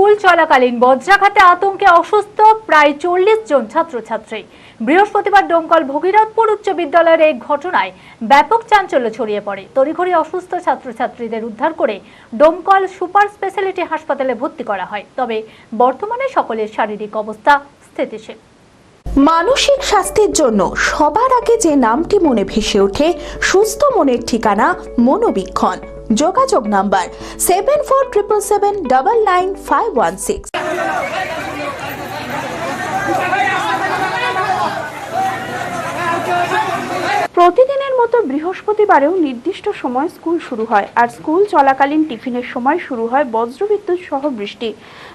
School চলাকালীন বজ্রাঘাতে আতঙ্কে অসুস্থ প্রায় চল্লিশ জন ছাত্রছাত্রী। বৃহস্পতিবার ডোমকল ভগীরথপুর উচ্চ বিদ্যালয়ের এই ঘটনায় ব্যাপক চাঞ্চল্য ছড়িয়ে পড়ে। তড়িঘড়ি অসুস্থ ছাত্রছাত্রীদের উদ্ধার করে ডোমকল সুপার স্পেশালিটি হাসপাতালে ভর্তি করা হয়। তবে বর্তমানে সকলের শারীরিক অবস্থা স্থিতিশীল। মানসিক স্বাস্থ্যের জন্য সবার আগে যে নামটি মনে ভেসে ওঠে, সুস্থ মনের ঠিকানা মনোবীক্ষণ। যোগাযোগ number seven four triple seven double nine five one six. প্রতিদিনের মতো বৃহস্পতিবারেও নির্দিষ্ট সময় স্কুল শুরু হয় আর স্কুল চলাকালীন টিফিনের সময় শুরু হয় বজ্রবিদ্যুৎ সহ বৃষ্টি।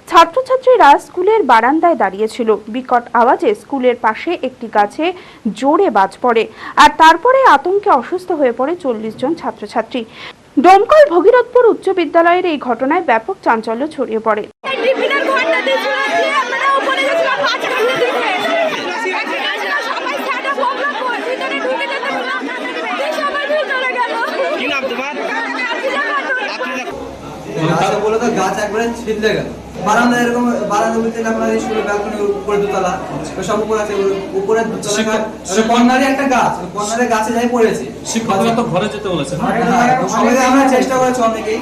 ছাত্রছাত্রীরা স্কুলের বারান্দায় দাঁড়িয়েছিল। বিকট আওয়াজে স্কুলের পাশে একটি গাছে জোরে বাজ পড়ে আর তারপরে আতঙ্কে অসুস্থ হয়ে পড়ে চল্লিশ জন ছাত্রছাত্রী। ডোমকল ভগীরথপুর উচ্চ বিদ্যালয়ের এই ঘটনায় ব্যাপক চাঞ্চল্য ছড়িয়ে পড়ে টিফিনের ঘণ্টা দিয়েছিল দিয়ে আমরা উপরে গেছিলাম বাচ্চা খুলে দিতে সবাই স্যাটা প্রবলেম করে ভিতরে ঢুকে যেতে দিলাম দিয়ে সবাই ভিতরে গেল কি নাম তোমার গাছে বলে তো গাছ একবারে ছিঁড়ে গেল। বারান্দা এরকম বারান্দা বলতে আপনার ব্যালকনি উপরে দোতলা। সব উপরে আছে উপরে দোতলা কর্নারে একটা গাছ কর্নারে গাছে যাই পড়েছে। শিক্ষকরা তো ঘরে যেতে বলেছে হ্যাঁ, সবাইকে আমরা চেষ্টা করেছি অনেকেই।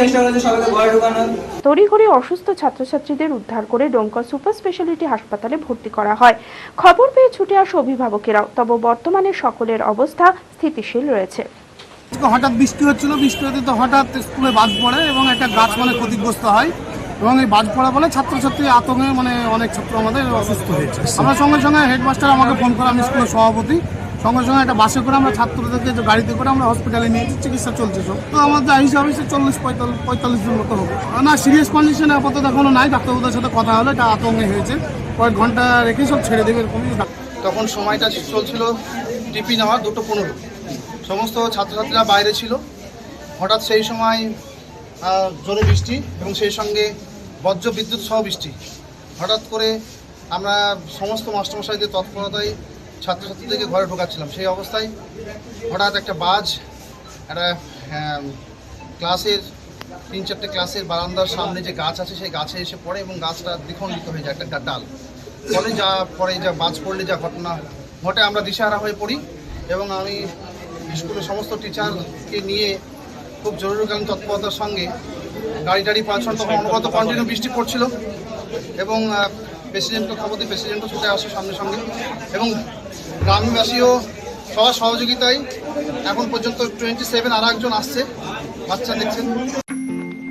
চেষ্টা করেছি। সবাইকে ঘরে ঢুকানোর। তড়িঘড়ি অসুস্থ ছাত্রছাত্রীদের উদ্ধার করে ডোমকল সুপার স্পেশালিটি হাসপাতালে ভর্তি করা হয়। খবর পেয়ে ছুটে আসে অভিভাবকেরাও তবে বর্তমানে সকলের অবস্থা স্থিতিশীল রয়েছে। হঠাৎ বৃষ্টি হচ্ছিল বৃষ্টি হতে তো হঠাৎ স্কুলে বাজ পড়ে এবং একটা গাছ মানে ক্ষতিগ্রস্ত হয় এবং এই বাজ পড়া বলে ছাত্রছাত্রী আতঙ্কে মানে অনেক ছাত্র আমাদের অসুস্থ হয়েছে। আমরা সঙ্গে সঙ্গে হেডমাস্টার আমাকে ফোন করে, আমি স্কুলের সভাপতি। সঙ্গে সঙ্গে একটা বাসে করে আমরা ছাত্রদেরকে গাড়িতে করে আমরা হসপিটালে নিয়েছি চিকিৎসা চলছে সব। তো আমাদের যা হিসাবে সে চল্লিশ, পঁয়তাল্লিশ পঁয়তাল্লিশ জন মতো হবে। না সিরিয়াস কন্ডিশন আপাতত এখনও নাই, ডাক্তারবাবুদের সাথে কথা হলো, এটা আতঙ্কে হয়েছে। কয়েক ঘণ্টা রেখে সব ছেড়ে দেবে এরকমই। তখন সময়টা চলছিল টিপি নেওয়া দুটো পনেরো। সমস্ত ছাত্রছাত্রীরা বাইরে ছিল। হঠাৎ সেই সময় জোরে বৃষ্টি এবং সেই সঙ্গে বজ্র বিদ্যুৎ সহ বৃষ্টি। হঠাৎ করে আমরা সমস্ত মাস্টারমশাইদের তৎপরতায় ছাত্রছাত্রীদেরকে ঘরে ঢোকাচ্ছিলাম। সেই অবস্থায় হঠাৎ একটা বাজ একটা আহ, ক্লাসের তিন চারটে ক্লাসের বারান্দার সামনে যে গাছ আছে সেই গাছে এসে পড়ে এবং গাছটা দ্বিখণ্ডিত হয়ে যায় একটা ডাল ফলে যা পরে যা বাজ পড়লে যা ঘটনা ঘটে আমরা দিশাহারা হয়ে পড়ি এবং আমি স্কুলের সমস্ত টিচারকে নিয়ে খুব জরুরিকালীন তৎপরতার সঙ্গে গাড়ি টাড়ি পাঁচ তখন অনুগত কন্টিনিউ বৃষ্টি পড়ছিল এবং প্রেসিডেন্টকে খবর দিয়ে প্রেসিডেন্টও ছুটে আসে সঙ্গে সঙ্গে এবং গ্রামবাসীও সবার সহযোগিতায় এখন পর্যন্ত টোয়েন্টি সেভেন আর একজন আসছে। বাচ্চা দেখছেন।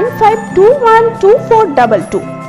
95212422